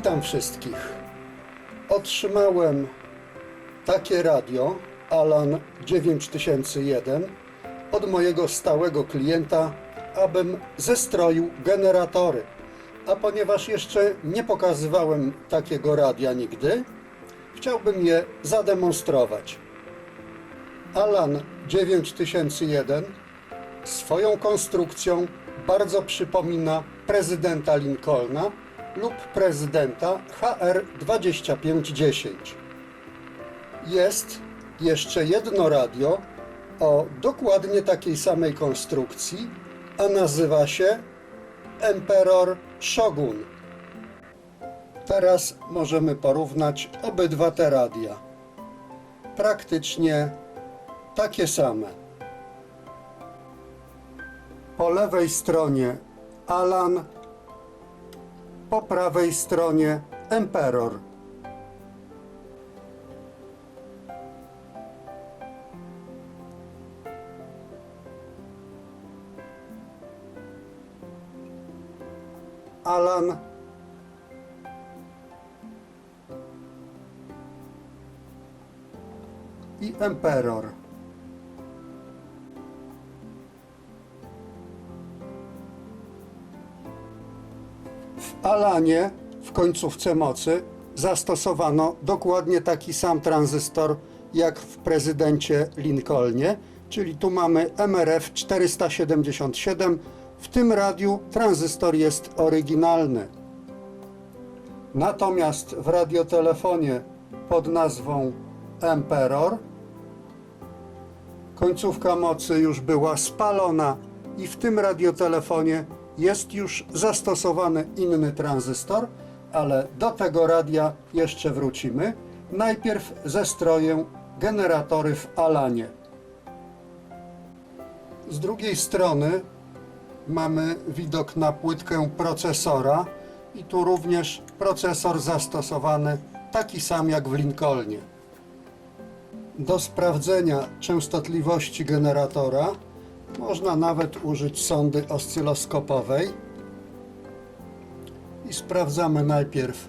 Witam wszystkich. Otrzymałem takie radio Alan 9001 od mojego stałego klienta, abym zestroił generatory. A ponieważ jeszcze nie pokazywałem takiego radia nigdy, chciałbym je zademonstrować. Alan 9001 swoją konstrukcją bardzo przypomina prezydenta Lincolna lub prezydenta HR 2510. Jest jeszcze jedno radio o dokładnie takiej samej konstrukcji, a nazywa się Emperor Shogun. Teraz możemy porównać obydwa te radia. Praktycznie takie same. Po lewej stronie Alan, po prawej stronie Emperor. Alan i Emperor. Alanie w końcówce mocy zastosowano dokładnie taki sam tranzystor jak w prezydencie Lincolnie, czyli tu mamy MRF 477. W tym radiu tranzystor jest oryginalny. Natomiast w radiotelefonie pod nazwą Emperor końcówka mocy już była spalona i w tym radiotelefonie jest już zastosowany inny tranzystor, ale do tego radia jeszcze wrócimy. Najpierw zestroję generatory w Alanie. Z drugiej strony mamy widok na płytkę procesora i tu również procesor zastosowany taki sam jak w Lincolnie. Do sprawdzenia częstotliwości generatora można nawet użyć sondy oscyloskopowej i sprawdzamy najpierw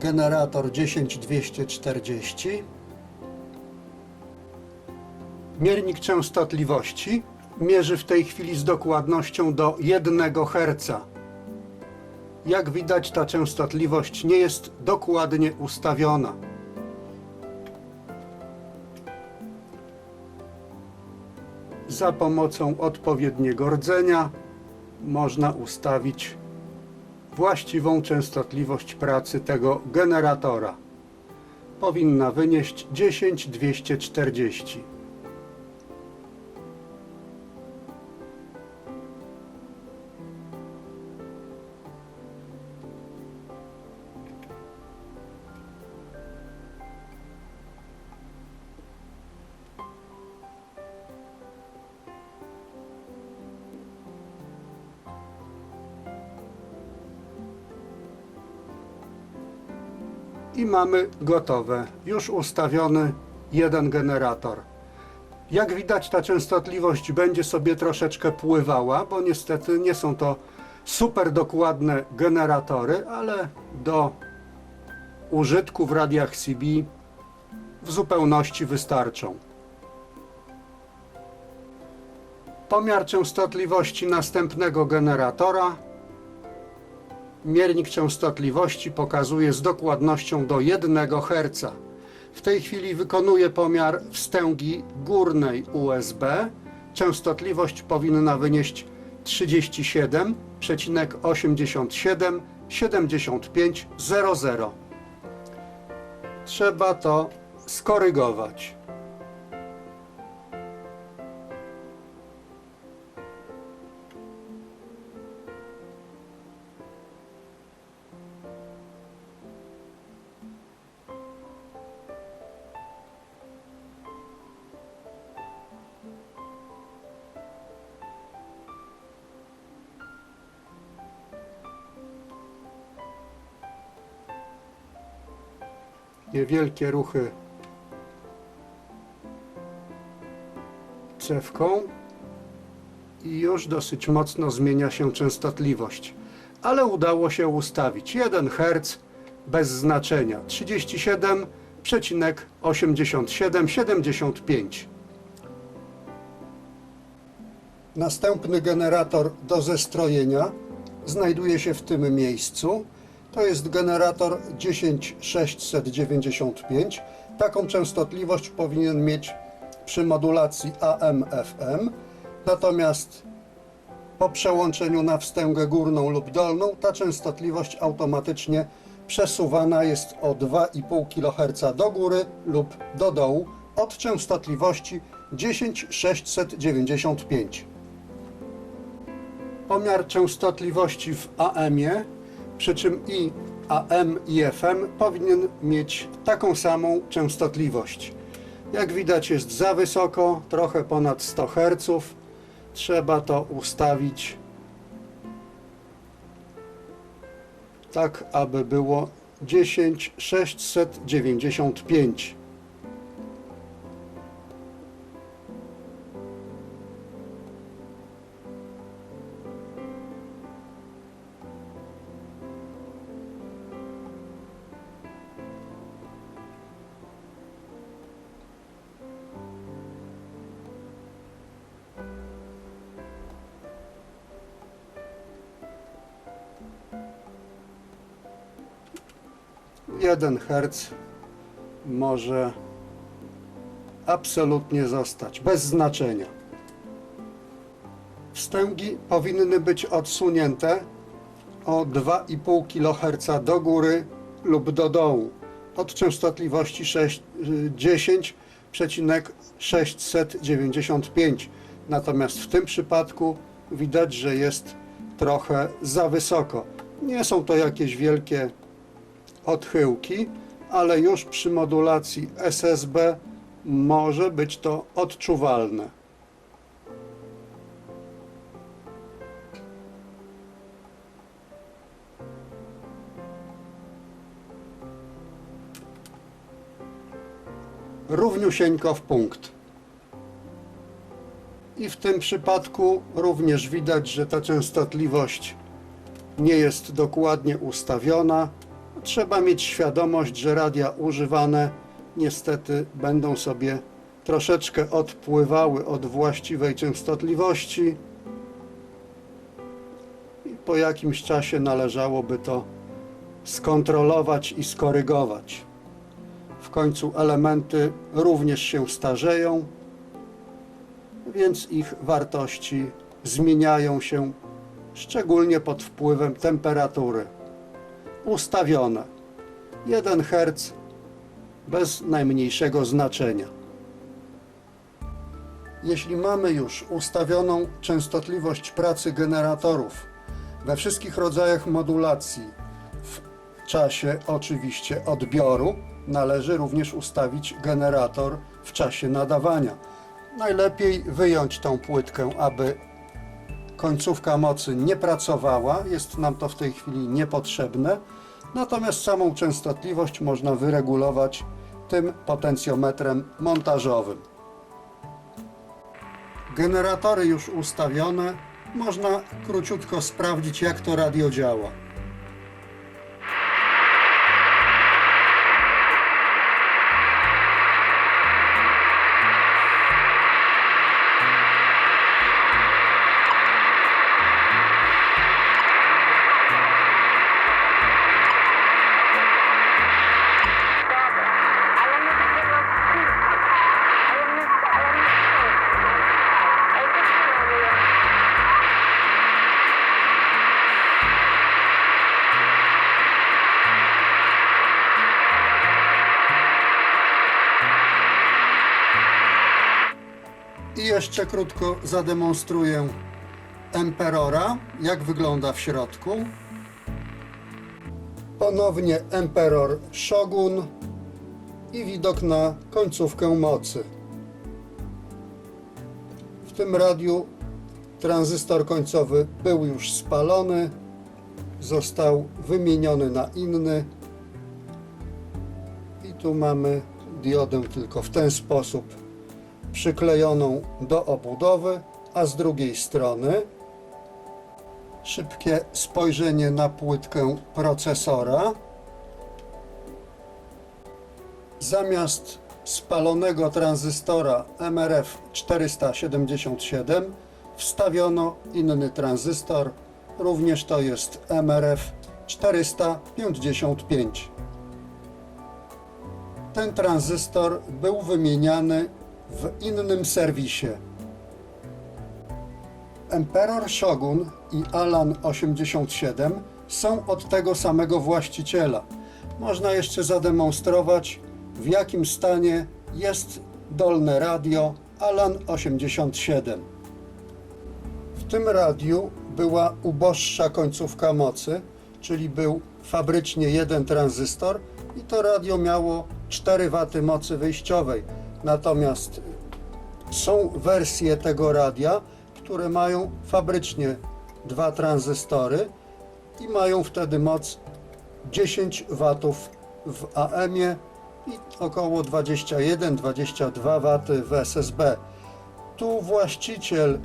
generator 10240 Miernik częstotliwości mierzy w tej chwili z dokładnością do 1 Hz. Jak widać ta częstotliwość nie jest dokładnie ustawiona. Za pomocą odpowiedniego rdzenia można ustawić właściwą częstotliwość pracy tego generatora. Powinna wynieść 10240. i mamy gotowe, już ustawiony jeden generator. Jak widać ta częstotliwość będzie sobie troszeczkę pływała, bo niestety nie są to super dokładne generatory, ale do użytku w radiach CB w zupełności wystarczą. Pomiar częstotliwości następnego generatora Miernik częstotliwości pokazuje z dokładnością do 1 Hz. W tej chwili wykonuje pomiar wstęgi górnej USB. Częstotliwość powinna wynieść 37,87 7500. Trzeba to skorygować. Niewielkie ruchy cewką i już dosyć mocno zmienia się częstotliwość. Ale udało się ustawić 1 Hz bez znaczenia 37,8775. Następny generator do zestrojenia znajduje się w tym miejscu. To jest generator 10695. Taką częstotliwość powinien mieć przy modulacji AM-FM. Natomiast po przełączeniu na wstęgę górną lub dolną ta częstotliwość automatycznie przesuwana jest o 2,5 kHz do góry lub do dołu od częstotliwości 10695. Pomiar częstotliwości w AM-ie, przy czym i AM i FM powinien mieć taką samą częstotliwość. Jak widać jest za wysoko, trochę ponad 100 Hz. Trzeba to ustawić tak, aby było 10695. Jeden Hz może absolutnie zostać, bez znaczenia. Wstęgi powinny być odsunięte o 2,5 kHz do góry lub do dołu od częstotliwości 6, y, 10,695. Natomiast w tym przypadku widać, że jest trochę za wysoko. Nie są to jakieś wielkie odchyłki, ale już przy modulacji SSB może być to odczuwalne. Równiusieńko w punkt. I w tym przypadku również widać, że ta częstotliwość nie jest dokładnie ustawiona. Trzeba mieć świadomość, że radia używane niestety będą sobie troszeczkę odpływały od właściwej częstotliwości i po jakimś czasie należałoby to skontrolować i skorygować. W końcu elementy również się starzeją, więc ich wartości zmieniają się szczególnie pod wpływem temperatury ustawione 1 Hz bez najmniejszego znaczenia. Jeśli mamy już ustawioną częstotliwość pracy generatorów we wszystkich rodzajach modulacji w czasie oczywiście odbioru, należy również ustawić generator w czasie nadawania. Najlepiej wyjąć tą płytkę, aby końcówka mocy nie pracowała, jest nam to w tej chwili niepotrzebne. Natomiast samą częstotliwość można wyregulować tym potencjometrem montażowym. Generatory już ustawione, można króciutko sprawdzić jak to radio działa. I jeszcze krótko zademonstruję Emperora, jak wygląda w środku. Ponownie Emperor Shogun i widok na końcówkę mocy. W tym radiu tranzystor końcowy był już spalony, został wymieniony na inny. I tu mamy diodę tylko w ten sposób przyklejoną do obudowy, a z drugiej strony szybkie spojrzenie na płytkę procesora. Zamiast spalonego tranzystora MRF 477 wstawiono inny tranzystor, również to jest MRF 455. Ten tranzystor był wymieniany w innym serwisie. Emperor Shogun i Alan 87 są od tego samego właściciela. Można jeszcze zademonstrować, w jakim stanie jest dolne radio Alan 87. W tym radiu była uboższa końcówka mocy, czyli był fabrycznie jeden tranzystor i to radio miało 4 W mocy wyjściowej. Natomiast są wersje tego radia, które mają fabrycznie dwa tranzystory i mają wtedy moc 10 W w AM i około 21-22 W w SSB. Tu właściciel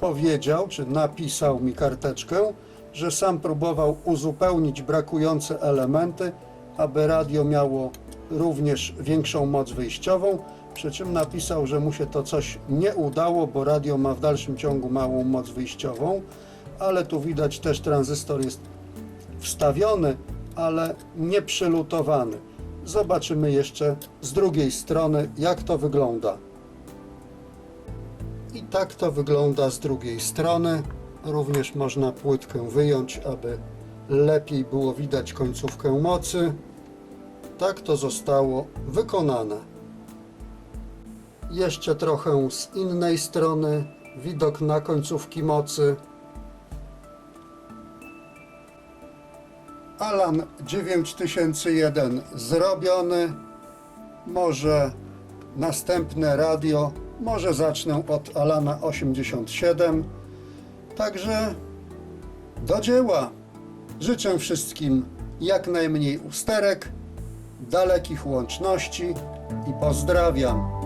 powiedział, czy napisał mi karteczkę, że sam próbował uzupełnić brakujące elementy, aby radio miało również większą moc wyjściową, przy czym napisał, że mu się to coś nie udało, bo radio ma w dalszym ciągu małą moc wyjściową, ale tu widać też tranzystor jest wstawiony, ale nie przylutowany. Zobaczymy jeszcze z drugiej strony, jak to wygląda. I tak to wygląda z drugiej strony. Również można płytkę wyjąć, aby lepiej było widać końcówkę mocy. Tak to zostało wykonane. Jeszcze trochę z innej strony widok na końcówki mocy. Alan 9001 zrobiony. Może następne radio, może zacznę od Alana 87. Także do dzieła. Życzę wszystkim jak najmniej usterek, dalekich łączności i pozdrawiam.